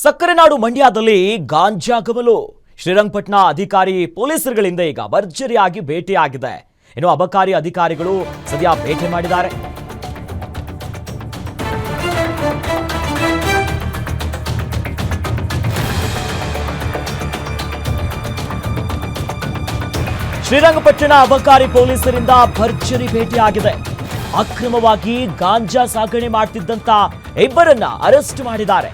ಸಕ್ಕರೆ ನಾಡು ಮಂಡ್ಯದಲ್ಲಿ ಗಾಂಜಾ ಕಮಲು ಶ್ರೀರಂಗಪಟ್ಟಣ ಅಧಿಕಾರಿ ಪೊಲೀಸರುಗಳಿಂದ ಈಗ ಭರ್ಜರಿಯಾಗಿ ಭೇಟಿಯಾಗಿದೆ. ಇನ್ನು ಅಬಕಾರಿ ಅಧಿಕಾರಿಗಳು ಸದ್ಯ ಭೇಟಿ ಮಾಡಿದ್ದಾರೆ. ಶ್ರೀರಂಗಪಟ್ಟಣ ಅಬಕಾರಿ ಪೊಲೀಸರಿಂದ ಭರ್ಜರಿ ಭೇಟಿಯಾಗಿದೆ. ಅಕ್ರಮವಾಗಿ ಗಾಂಜಾ ಸಾಗಣೆ ಮಾಡ್ತಿದ್ದಂತ ಇಬ್ಬರನ್ನ ಅರೆಸ್ಟ್ ಮಾಡಿದ್ದಾರೆ.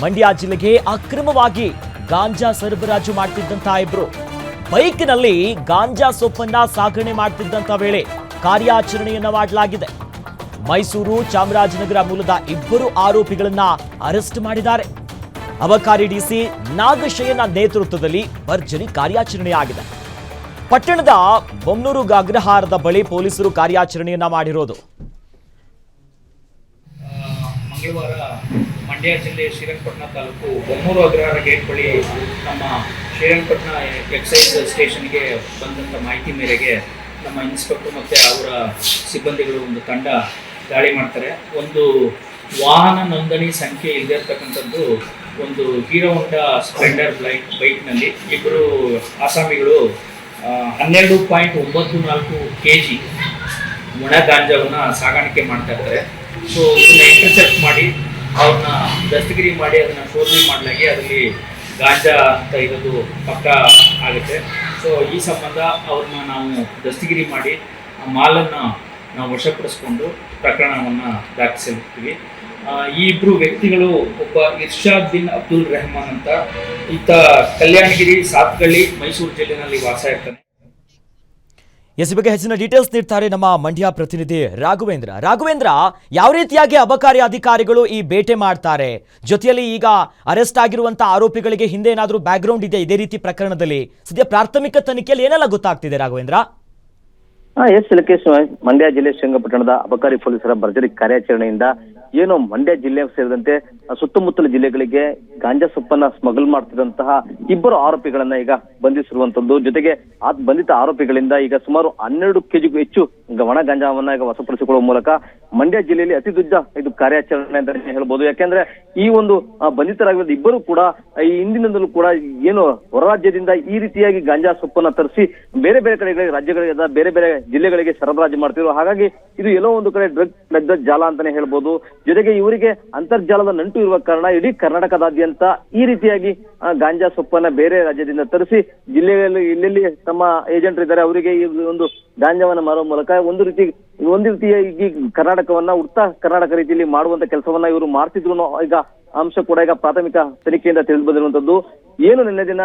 ಮಂಡ್ಯ ಜಿಲ್ಲೆಗೆ ಅಕ್ರಮವಾಗಿ ಗಾಂಜಾ ಸರಬರಾಜು ಮಾಡ್ತಿದ್ದಂತ ಇಬ್ರು. ಬೈಕ್ನಲ್ಲಿ ಗಾಂಜಾ ಸೊಪ್ಪನ್ನ ಸಾಗಣೆ ಮಾಡ್ತಿದ್ದಂತ ವೇಳೆ ಕಾರ್ಯಾಚರಣೆಯನ್ನ ಮಾಡಲಾಗಿದೆ. ಮೈಸೂರು ಚಾಮರಾಜನಗರ ಮೂಲದ ಇಬ್ಬರು ಆರೋಪಿಗಳನ್ನ ಅರೆಸ್ಟ್ ಮಾಡಿದ್ದಾರೆ. ಅಬಕಾರಿ ಡಿಸಿ ನಾಗಶಯನ ನೇತೃತ್ವದಲ್ಲಿ ಭರ್ಜರಿ ಕಾರ್ಯಾಚರಣೆಯಾಗಿದೆ ಪಟ್ಟಣದ ಬೊಮ್ಮನೂರು ಅಗ್ರಹಾರದ ಬಳಿ ಪೊಲೀಸರು ಕಾರ್ಯಾಚರಣೆಯನ್ನ ಮಾಡಿರೋದು. ಮಂಗಳವಾರ ಮಂಡ್ಯ ಜಿಲ್ಲೆ ಶ್ರೀರಂಗಪಟ್ಟಣ ತಾಲೂಕು ಬೊಮ್ಮೂರು ಅಗ್ರಹಾರ ಗೇಟ್ ಬಳಿ ನಮ್ಮ ಶ್ರೀರಂಗಪಟ್ಟಣ ಎಕ್ಸೈಸ್ ಸ್ಟೇಷನ್ಗೆ ಬಂದಂಥ ಮಾಹಿತಿ ಮೇರೆಗೆ ನಮ್ಮ ಇನ್ಸ್ಪೆಕ್ಟರ್ ಮತ್ತು ಅವರ ಸಿಬ್ಬಂದಿಗಳು ಒಂದು ತಂಡ ದಾಳಿ ಮಾಡ್ತಾರೆ. ಒಂದು ವಾಹನ ನೋಂದಣಿ ಸಂಖ್ಯೆ ಇಲ್ಲದೆ ಇರ್ತಕ್ಕಂಥದ್ದು ಒಂದು ಹೀರೋ ಹೊಂಡಾ ಸ್ಪ್ಲೆಂಡರ್ ಬೈಕ್ ಬೈಕ್ನಲ್ಲಿ ಇಬ್ಬರು ಆಸಾಮಿಗಳು ಹನ್ನೆರಡು ಪಾಯಿಂಟ್ ಒಂಬತ್ತು ನಾಲ್ಕು ಕೆ ಜಿ ಒಣ ಗಾಂಜಾವನ್ನು ಸಾಗಾಣಿಕೆ ಮಾಡ್ತಾ ಇರ್ತಾರೆ ಸೊ ಇದನ್ನ ಇಂಟರ್ಸೆಪ್ಟ್ ಮಾಡಿ ಅವ್ರನ್ನ ದಸ್ತಗಿರಿ ಮಾಡಿ, ಅದನ್ನ ಶೋಧನೆ ಮಾಡಲಾಗಿ ಅದರಲ್ಲಿ ಗಾಂಜಾ ಅಂತ ಇರೋದು ಪಕ್ಕ ಆಗುತ್ತೆ. ಸೊ ಈ ಸಂಬಂಧ ಅವ್ರನ್ನ ನಾವು ದಸ್ತಗಿರಿ ಮಾಡಿ, ಆ ಮಾಲನ್ನು ನಾವು ವಶಪಡಿಸ್ಕೊಂಡು ಪ್ರಕರಣವನ್ನು ದಾಖಲಿಸಿರ್ತೀವಿ. ಈ ಇಬ್ರು ವ್ಯಕ್ತಿಗಳು ಒಬ್ಬ ಇರ್ಷಾದ್ ಬಿನ್ ಅಬ್ದುಲ್ ರೆಹಮಾನ್ ಅಂತ. ಈತ ಕಲ್ಯಾಣಗಿರಿ, ಸಾತ್ಗಳ್ಳಿ, ಮೈಸೂರು ಜಿಲ್ಲೆನಲ್ಲಿ ವಾಸ ಇರ್ತಾನೆ. ಎಸ್ ಬಗ್ಗೆ ಹೆಚ್ಚಿನ ಡೀಟೇಲ್ಸ್ ನೀಡ್ತಾರೆ ನಮ್ಮ ಮಂಡ್ಯ ಪ್ರತಿನಿಧಿ ರಾಘವೇಂದ್ರ. ರಾಘವೇಂದ್ರ, ಯಾವ ರೀತಿಯಾಗಿ ಅಬಕಾರಿ ಅಧಿಕಾರಿಗಳು ಈ ಬೇಟೆ ಮಾಡ್ತಾರೆ? ಜೊತೆಯಲ್ಲಿ ಈಗ ಅರೆಸ್ಟ್ ಆಗಿರುವಂತಹ ಆರೋಪಿಗಳಿಗೆ ಹಿಂದೆ ಏನಾದರೂ ಬ್ಯಾಕ್ಗ್ರೌಂಡ್ ಇದೆ ಇದೇ ರೀತಿ ಪ್ರಕರಣದಲ್ಲಿ ಸದ್ಯ ಪ್ರಾಥಮಿಕ ತನಿಖೆಯಲ್ಲಿ ಏನೆಲ್ಲ ಗೊತ್ತಾಗ್ತಿದೆ ರಾಘವೇಂದ್ರ? ಎಸ್ ಲೋಕೇಶ್ ಮಂಡ್ಯ ಜಿಲ್ಲೆ ಶ್ರೀರಂಗಪಟ್ಟಣದ ಅಬಕಾರಿ ಪೊಲೀಸರ ಭರ್ಜರಿ ಕಾರ್ಯಾಚರಣೆಯಿಂದ ಏನು ಮಂಡ್ಯ ಜಿಲ್ಲೆ ಸೇರಿದಂತೆ ಸುತ್ತಮುತ್ತಲ ಜಿಲ್ಲೆಗಳಿಗೆ ಗಾಂಜಾ ಸೊಪ್ಪನ್ನ ಸ್ಮಗಲ್ ಮಾಡ್ತಿದ್ದಂತಹ ಇಬ್ಬರು ಆರೋಪಿಗಳನ್ನ ಈಗ ಬಂಧಿಸಿರುವಂತದ್ದು. ಜೊತೆಗೆ ಆ ಬಂಧಿತ ಆರೋಪಿಗಳಿಂದ ಈಗ ಸುಮಾರು ಹನ್ನೆರಡು ಕೆಜಿಗೂ ಹೆಚ್ಚು ಒಣ ಗಾಂಜಾವನ್ನ ಈಗ ವಶಪಡಿಸಿಕೊಳ್ಳುವ ಮೂಲಕ ಮಂಡ್ಯ ಜಿಲ್ಲೆಯಲ್ಲಿ ಅತಿ ದೊಡ್ಡ ಇದು ಕಾರ್ಯಾಚರಣೆ ಅಂತ ಹೇಳ್ಬೋದು. ಯಾಕೆಂದ್ರೆ ಈ ಒಂದು ಬಂಧಿತರಾಗಿರೋದು ಇಬ್ಬರು ಕೂಡ ಈ ಹಿಂದಿನಿಂದಲೂ ಕೂಡ ಏನು ಹೊರ ರಾಜ್ಯದಿಂದ ಈ ರೀತಿಯಾಗಿ ಗಾಂಜಾ ಸೊಪ್ಪನ್ನ ತರಿಸಿ ಬೇರೆ ಬೇರೆ ಕಡೆಗಳಿಗೆ, ರಾಜ್ಯಗಳಿಗೆ ಬೇರೆ ಬೇರೆ ಜಿಲ್ಲೆಗಳಿಗೆ ಸರಬರಾಜು ಮಾಡ್ತಿದ್ರು. ಹಾಗಾಗಿ ಇದು ಎಲ್ಲೋ ಒಂದು ಕಡೆ ಡ್ರಗ್ ಲಗ್ದ ಜಾಲ ಅಂತಾನೆ ಹೇಳ್ಬೋದು. ಜೊತೆಗೆ ಇವರಿಗೆ ಅಂತರ್ಜಾಲದ ನಂಟು ಇರುವ ಕಾರಣ ಇಡೀ ಕರ್ನಾಟಕದಾದ್ಯಂತ ಈ ರೀತಿಯಾಗಿ ಗಾಂಜಾ ಸೊಪ್ಪನ್ನ ಬೇರೆ ರಾಜ್ಯದಿಂದ ತರಿಸಿ ಜಿಲ್ಲೆಯಲ್ಲಿ, ಇಲ್ಲೆಲ್ಲಿ ತಮ್ಮ ಏಜೆಂಟ್ ಇದ್ದಾರೆ, ಅವರಿಗೆ ಈ ಒಂದು ಗಾಂಜಾವನ್ನ ಮಾರುವ ಮೂಲಕ ಒಂದು ರೀತಿ ಒಂದು ರೀತಿಯಾಗಿ ಕರ್ನಾಟಕವನ್ನ ಉತ್ತರ ಕರ್ನಾಟಕ ರೀತಿಯಲ್ಲಿ ಮಾಡುವಂತ ಕೆಲಸವನ್ನ ಇವರು ಮಾಡ್ತಿದ್ರು ಈಗ ಅಂಶ ಕೂಡ ಈಗ ಪ್ರಾಥಮಿಕ ತನಿಖೆಯಿಂದ ತಿಳಿದು ಬಂದಿರುವಂತದ್ದು ಏನು ನಿನ್ನೆ ದಿನ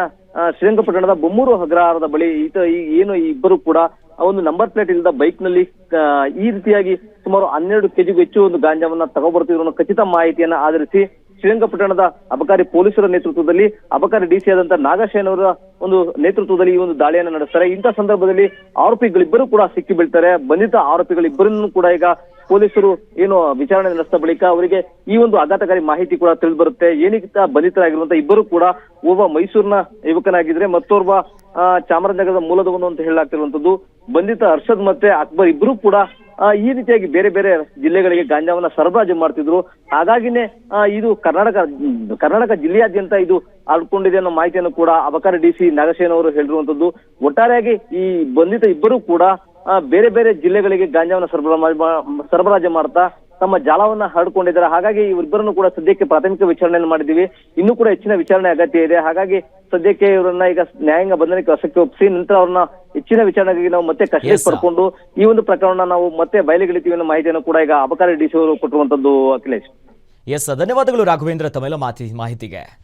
ಶ್ರೀರಂಗಪಟ್ಟಣದ ಬೊಮ್ಮೂರು ಅಗ್ರಹಾರದ ಬಳಿ ಈತ ಈ ಏನು ಇಬ್ಬರು ಕೂಡ ಒಂದು ನಂಬರ್ ಪ್ಲೇಟ್ ಇಲ್ಲದ ಬೈಕ್ನಲ್ಲಿ ಈ ರೀತಿಯಾಗಿ ಸುಮಾರು ಹನ್ನೆರಡು ಕೆಜಿಗೂ ಹೆಚ್ಚು ಒಂದು ಗಾಂಜಾವನ್ನ ಅನ್ನೋ ಖಚಿತ ಮಾಹಿತಿಯನ್ನ ಆಧರಿಸಿ ಶ್ರೀರಂಗಪಟ್ಟಣದ ಅಬಕಾರಿ ಪೊಲೀಸರ ನೇತೃತ್ವದಲ್ಲಿ ಅಬಕಾರಿ ಡಿಸಿ ಆದಂತ ನಾಗಶೇನ್ ಅವರ ಒಂದು ನೇತೃತ್ವದಲ್ಲಿ ಈ ಒಂದು ದಾಳಿಯನ್ನು ನಡೆಸ್ತಾರೆ. ಇಂಥ ಸಂದರ್ಭದಲ್ಲಿ ಆರೋಪಿಗಳಿಬ್ಬರು ಕೂಡ ಸಿಕ್ಕಿ ಬೀಳ್ತಾರೆ. ಬಂಧಿತ ಆರೋಪಿಗಳಿಬ್ಬರನ್ನು ಕೂಡ ಈಗ ಪೊಲೀಸರು ಏನು ವಿಚಾರಣೆ ನಡೆಸಿದ ಬಳಿಕ ಅವರಿಗೆ ಈ ಒಂದು ಆಘಾತಕಾರಿ ಮಾಹಿತಿ ಕೂಡ ತಿಳಿದು ಬರುತ್ತೆ ಏನಿಗಿಂತ ಬಂಧಿತರಾಗಿರುವಂತ ಇಬ್ಬರು ಕೂಡ ಒಬ್ಬ ಮೈಸೂರಿನ ಯುವಕನಾಗಿದ್ರೆ ಮತ್ತೋರ್ವ ಚಾಮರಾಜನಗರದ ಮೂಲದವನು ಅಂತ ಹೇಳಲಾಗ್ತಿರುವಂತದ್ದು. ಬಂಧಿತ ಹರ್ಷದ್ ಮತ್ತೆ ಅಕ್ಬರ್ ಇಬ್ಬರು ಕೂಡ ಈ ರೀತಿಯಾಗಿ ಬೇರೆ ಬೇರೆ ಜಿಲ್ಲೆಗಳಿಗೆ ಗಾಂಜಾವನ್ನ ಸರಬರಾಜು ಮಾಡ್ತಿದ್ರು. ಹಾಗಾಗಿನೇ ಇದು ಕರ್ನಾಟಕ ಕರ್ನಾಟಕ ಜಿಲ್ಲೆಯಾದ್ಯಂತ ಇದು ಹರಡ್ಕೊಂಡಿದೆ ಅನ್ನೋ ಮಾಹಿತಿಯನ್ನು ಕೂಡ ಅಬಕಾರಿ ಡಿ ಸಿ ನಾಗಸೇನ ಅವರು ಹೇಳಿರುವಂತದ್ದು. ಒಟ್ಟಾರೆಯಾಗಿ ಈ ಬಂಧಿತ ಇಬ್ಬರು ಕೂಡ ಬೇರೆ ಬೇರೆ ಜಿಲ್ಲೆಗಳಿಗೆ ಗಾಂಜಾವನ್ನ ಸರಬರಾಜು ಸರಬರಾಜು ಮಾಡ್ತಾ ತಮ್ಮ ಜಾಲವನ್ನ ಹರಡ್ಕೊಂಡಿದ್ದಾರೆ. ಹಾಗಾಗಿ ಇವರಿಬ್ಬರನ್ನು ಕೂಡ ಸದ್ಯಕ್ಕೆ ಪ್ರಾಥಮಿಕ ವಿಚಾರಣೆಯನ್ನು ಮಾಡಿದ್ದೀವಿ. ಇನ್ನೂ ಕೂಡ ಹೆಚ್ಚಿನ ವಿಚಾರಣೆ ಅಗತ್ಯ ಇದೆ. ಹಾಗಾಗಿ ಸದ್ಯಕ್ಕೆ ಇವರನ್ನ ಈಗ ನ್ಯಾಯಾಂಗ ಬಂಧನಕ್ಕೆ ವಶಕ್ಕೆ ಒಪ್ಪಿಸಿ ನಂತರ ಅವ್ರನ್ನ ಹೆಚ್ಚಿನ ವಿಚಾರಣೆಗಾಗಿ ನಾವು ಮತ್ತೆ ಕಸ್ಟಡಿ ಪಡ್ಕೊಂಡು ಈ ಒಂದು ಪ್ರಕರಣ ನಾವು ಮತ್ತೆ ಬಯಲಿಗಿಳಿತೀವಿ ಅನ್ನೋ ಮಾಹಿತಿಯನ್ನು ಕೂಡ ಈಗ ಅಬಕಾರಿ ಡಿಸಿ ಅವರು ಕೊಟ್ಟಿರುವಂತದ್ದು ಅಖಿಲೇಶ್. ಎಸ್ ಧನ್ಯವಾದಗಳು ರಾಘವೇಂದ್ರ ತಮ್ಮೆಲ್ಲ ಮಾತಿ ಮಾಹಿತಿಗೆ.